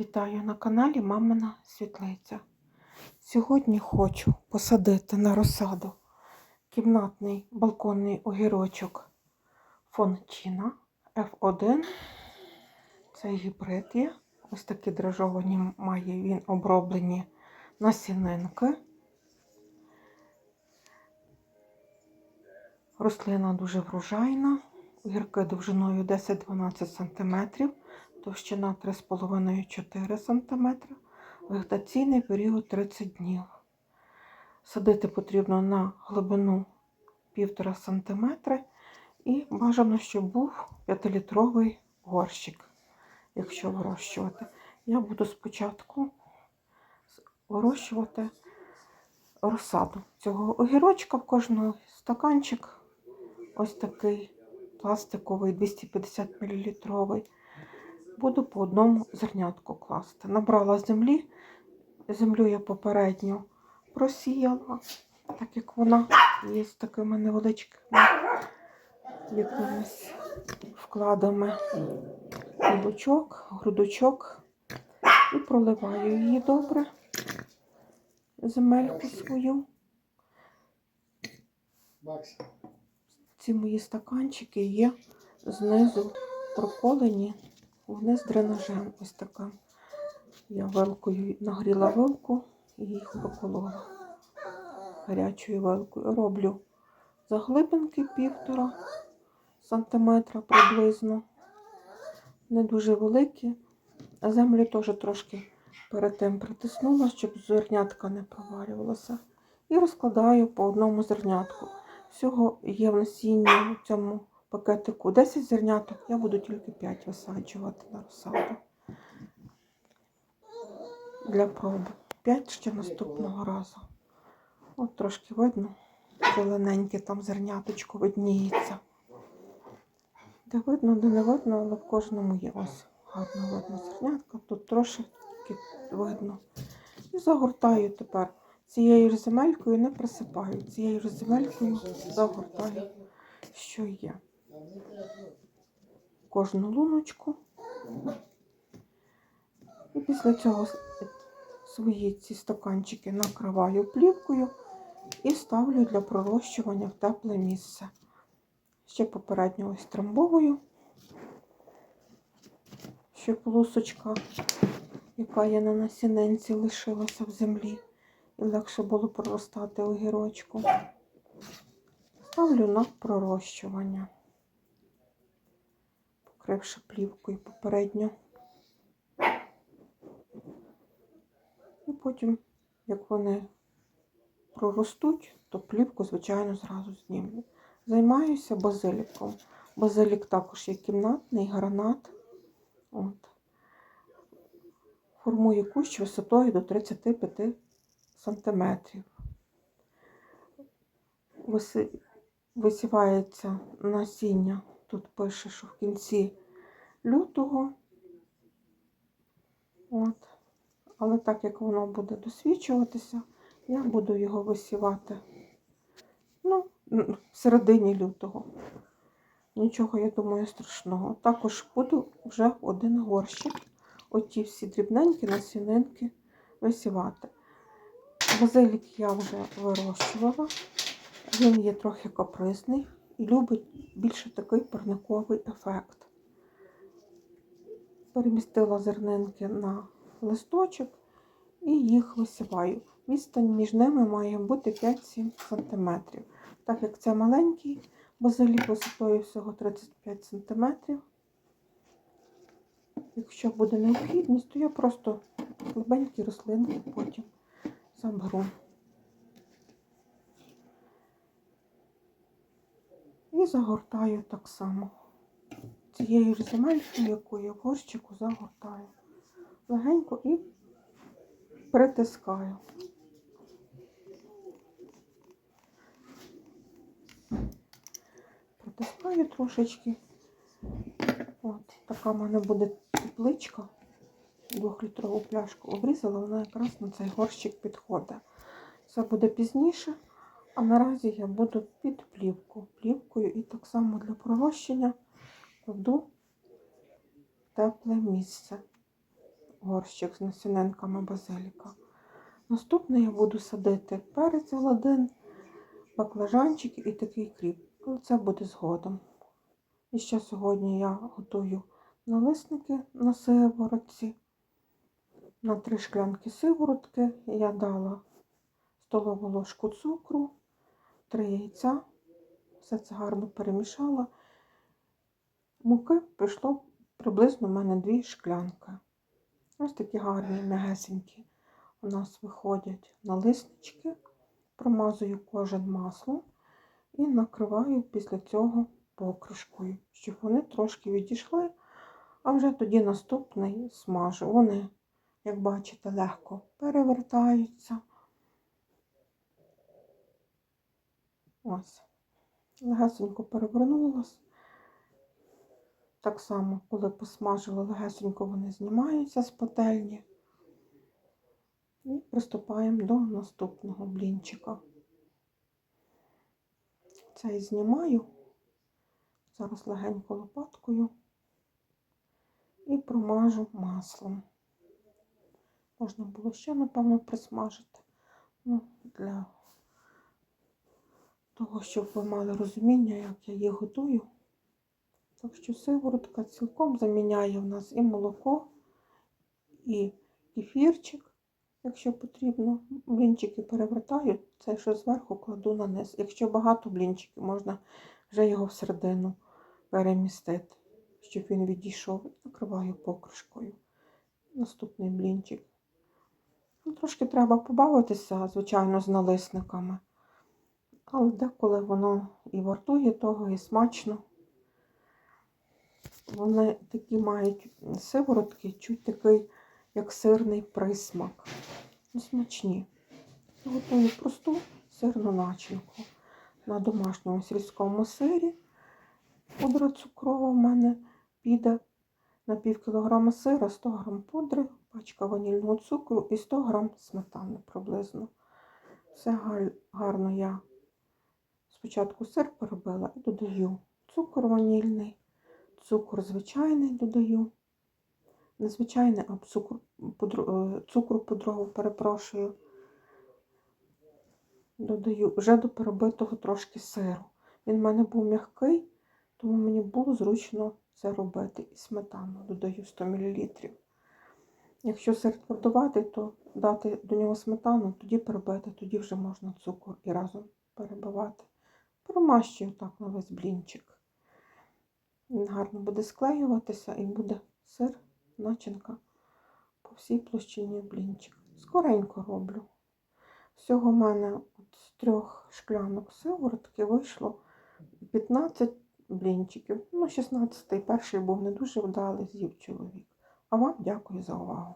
Вітаю на каналі Мамина Світлиця. Сьогодні хочу посадити на розсаду кімнатний балконний огірочок Фончина F1. Це гібрид є. Ось такі дрожжовані має він оброблені насінинки. Рослина дуже врожайна, огірки довжиною 10-12 см, товщина 3,5-4 см, вегетаційний період 30 днів. Садити потрібно на глибину 1,5 см і бажано, щоб був 5-літровий горщик, якщо вирощувати. Я буду спочатку вирощувати розсаду цього огірочка в кожний стаканчик. Ось такий пластиковий 250 мл. Буду по одному зернятку класти. Набрала землі. Землю я попередньо просіяла, так як вона є з такими невеличкими якимись вкладами грудочок, грудочок і проливаю її добре, земельку свою. Ці мої стаканчики є знизу проколені вниз дренажем. Ось така. Я вилкою нагріла вилку і їх проколола гарячою вилкою. Роблю заглибинки півтора сантиметра приблизно. Не дуже великі. Землю теж трошки перед тим притиснула, щоб зернятка не провалювалася. І розкладаю по одному зернятку. Всього є в насінні в цьому пакетику 10 зерняток, я буду тільки 5 висаджувати на розсаду для проби. 5 ще наступного разу. От трошки видно, зелененьке там зерняточко видніється. Де видно, де не видно, але в кожному є ось гарно видно зернятка. Тут трошки видно. І загортаю тепер. Цією ж земелькою не присипаю, цією ж земелькою загортаю, що є. Кожну луночку. І після цього свої ці стаканчики накриваю плівкою і ставлю для пророщування в тепле місце. Ще попередньо ось трамбовую, щоб лусочка, яка є на насінинці, лишилася в землі і легше було проростати огірочку. Ставлю на пророщування, покривши плівкою попередньо. І потім, як вони проростуть, то плівку, звичайно, зразу знімлю. Займаюся базиліком. Базилік також є кімнатний гранат. От. Формую кущ висотою до 35 сантиметрів. Висівається насіння, тут пише, що в кінці лютого. От. Але так як воно буде досвідчуватися, я буду його висівати ну, в середині лютого. Нічого, я думаю, страшного. Також буду вже один горщик, оті всі дрібненькі насінинки висівати. Базилік я вже вирощувала. Він є трохи капризний і любить більше такий парниковий ефект. Перемістила зернинки на листочок і їх висіваю. Відстань між ними має бути 5-7 см. Так як це маленький базилік висотою всього 35 см. Якщо буде необхідність, то я просто слабенькі рослинки потім заберу. І загортаю так само. Цією ж яку я горщику загортаю. Легенько і притискаю. Притискаю трошечки. От, така в мене буде тепличка. Двохлітрову пляшку обрізала, вона якраз на цей горщик підходить. Це буде пізніше, а наразі я буду під плівку. Плівкою і так само для пророщення кладу тепле місце. горщик з насінинками базиліка. Наступне я буду садити перець голодин, баклажанчики і такий кріп. Це буде згодом. І ще сьогодні я готую налисники на сиворотці. На три шклянки сиворотки я дала столову ложку цукру, три яйця. Все це гарно перемішала. Муки прийшло приблизно в мене дві шклянки. Ось такі гарні, м'ягесенькі у нас виходять налиснички. Промазую кожен маслом і накриваю після цього покришкою, щоб вони трошки відійшли, а вже тоді наступний смажу. Вони, як бачите, легко перевертаються. Ось. Легесенько перевернулась. Так само, коли посмажила легесенько, вони знімаються з пательні. І приступаємо до наступного блінчика. Цей знімаю. Зараз легенько лопаткою і промажу маслом. Можна було ще, напевно, присмажити. Ну, для того, щоб ви мали розуміння, як я їх готую. Так що сиворотка цілком заміняє в нас і молоко, і кефірчик, якщо потрібно. Блінчики перевертаю, це що зверху кладу на низ. Якщо багато блінчиків, можна вже його всередину перемістити, щоб він відійшов. Накриваю покришкою. Наступний блінчик. Ну, Трошки треба побавитися, звичайно, з налисниками. Але деколи воно і вартує того, і смачно. Вони такі мають сиворотки, чуть такий, як сирний присмак. Ну, смачні. Готую просту сирну начинку на домашньому сільському сирі. Пудра цукрова в мене піде на пів кілограма сира, 100 грам пудри, пачка ванільного цукру і 100 грам сметани приблизно. Все гарно я спочатку сир перебила і додаю цукор ванільний, цукор звичайний додаю. Не звичайний, а цукор, пудру, е, цукру пудрову, перепрошую. Додаю вже до перебитого трошки сиру. Він в мене був м'який, тому мені було зручно це робити. І сметану додаю 100 мл. Якщо сир твердуватий, то дати до нього сметану, тоді перебити, тоді вже можна цукор і разом перебивати. Промащую так на весь блінчик. Він гарно буде склеюватися і буде сир, начинка по всій площині блінчик. Скоренько роблю. Всього в мене от з трьох шклянок сиворотки вийшло 15 блінчиків. Ну, 16-й перший був не дуже вдалий, з'їв чоловік. А вам дякую за увагу.